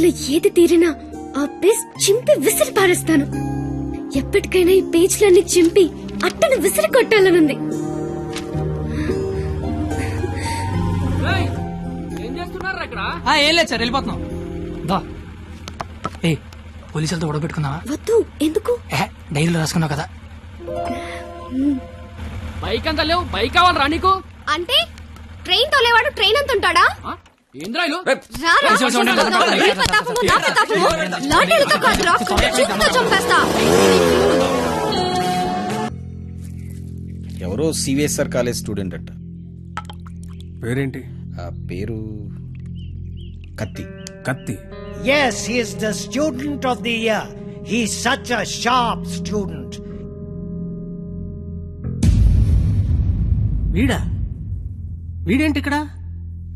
వాటిలో ఏది తీరినా ఆ పేజ్ చింపి విసిరి పారేస్తాను. ఎప్పటికైనా ఈ పేజ్లన్నీ చింపి అట్టను విసిరి కొట్టాలనుంది. ఆ, ఏం లేదు సార్ వెళ్ళిపోతున్నాం. దా. ఏ పోలీసులతో గొడవ వద్దు ఎందుకు? డైరీలో రాసుకున్నావు కదా. బైక్ అంతా లేవు బైక్ కావాలరా నీకు? అంటే ట్రైన్ తోలేవాడు ట్రైన్ అంత ఉంటాడా ఆ? ఏంద్రాయిలు. ఎవరో సివిఎస్ఆర్ కాలేజ్ స్టూడెంట్ అట్ట పేరేంటి? ఆ పేరు కత్తి. కత్తి? Yes, he is the student of the year. He's such a sharp student. వీడా? వీడేంటి ఇక్కడ?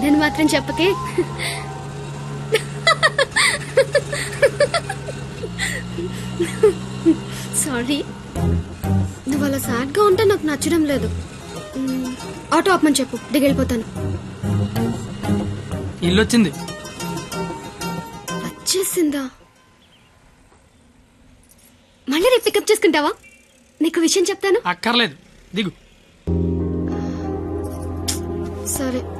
నన్నని మాత్రం చెప్పకే. సారీ. నువ్వు అలా సాడ్గా ఉంటే నాకు నచ్చడం లేదు. ఆటో ఆపమని చెప్పు. దిగెళ్ళిపోతాను. ఇల్లు వచ్చింది వచ్చేసిందా? మళ్ళీ రేపు పికప్ చేసుకుంటావా? నీకు విషయం చెప్తాను. అక్కర్లేదు. దిగు. సరే.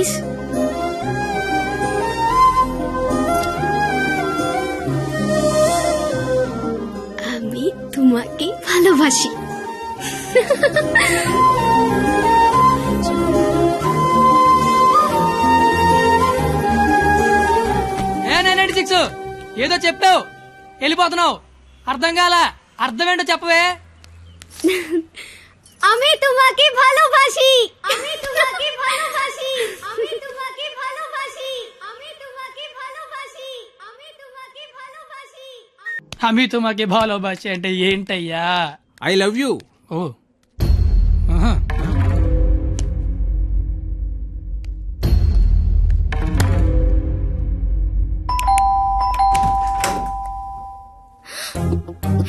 ప్లీజ్ আমি তোমাকে ভালোবাসি ఏ నైన్ సిక్స్ ఏదో చెప్పావు వెళ్ళిపోతున్నావు అర్థం కాల అర్థం ఏంటో చెప్పవే అమి తుమాకి భాలోబాషి అంటే ఏంటయ్యా? I love you. ఓ. ఆహా.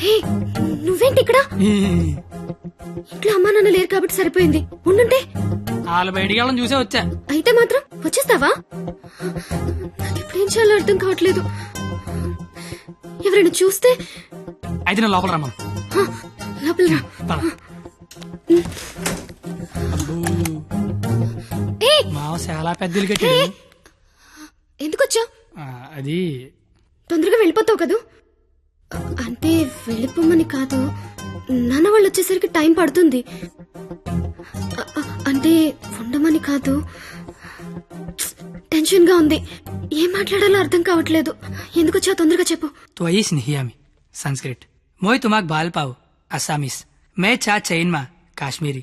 హే నువ్వేంటి ఇక్కడ? ఇంట్లో అమ్మా నాన్న లేరు కాబట్టి సరిపోయింది. ఉండుంటే. వాళ్ళ బయటికి వెళ్ళడం చూసే వచ్చా. అయితే మాత్రం వచ్చేస్తావా? నాకు ఇప్పుడేం చేయాలో అర్థం కావట్లేదు. ఎవరైనా చూస్తే? అయితే నేను లోపల రమ్మను. లోపల రా. పద. అబ్బో, ఏ! మావ చాలా పెద్దలు కట్టాడు ఎందుకు వచ్చావు ఆ, అది తొందరగా వెళ్ళిపోతావు కదూ? అంటే వెళ్ళిపోమని కాదు నాన్న వాళ్ళు వచ్చేసరికి టైం పడుతుంది. అ- అ- అంటే ఉండమని కాదు టెన్షన్ గా ఉంది ఏం మాట్లాడాలో అర్థం కావట్లేదు ఎందుకు వచ్చావు తొందరగా చెప్పు तो आई स्नेहियामी संस्कृत मोय तुमाक बाल पाव असामीस मैं चा चैन मा काश्मीरी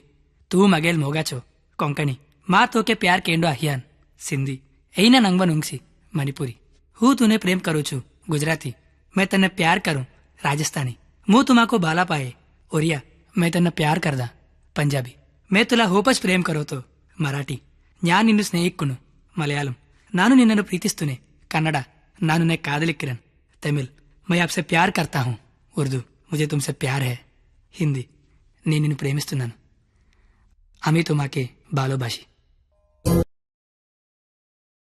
तू मगेल मोगाचो कोंकणी मा तो के प्यार केंडो अहियान सिंधी ऐना नंगवन उंगसी मणिपुरी हूँ तूने प्रेम करू छू गुजराती मैं तन्ने प्यार करूं राजस्थानी मुंह तुमाको बाला पाए ओरिया मैं तन्ने प्यार करदा पंजाबी मैं तुला होपस प्रेम करो तो मराठी ഞാൻ നിന്നു സ്നേഹിക്കുന്നു മലയാളം ನಾನು ನಿನ್ನನ್ನು ಪ್ರೀತಿಸ್ತೇನೆ ಕನ್ನಡ ನಾನು ನೇ ಕಾದಲಿಕ್ಕಿರನ್ ತಮಿಳ್ ಮೈ ಆಪ್ಸೆ ಪ್ಯಾರ್ ಕರ್ತಾ ಹೂँ ಉರ್ದು ಮುಜೆ ತುಮ್ಸೆ ಪ್ಯಾರ್ ಹೇ ಹಿಂದಿ నేను నిన్ను ప్రేమిస్తున్నాను అమీ తుమాకే బాలోభాషి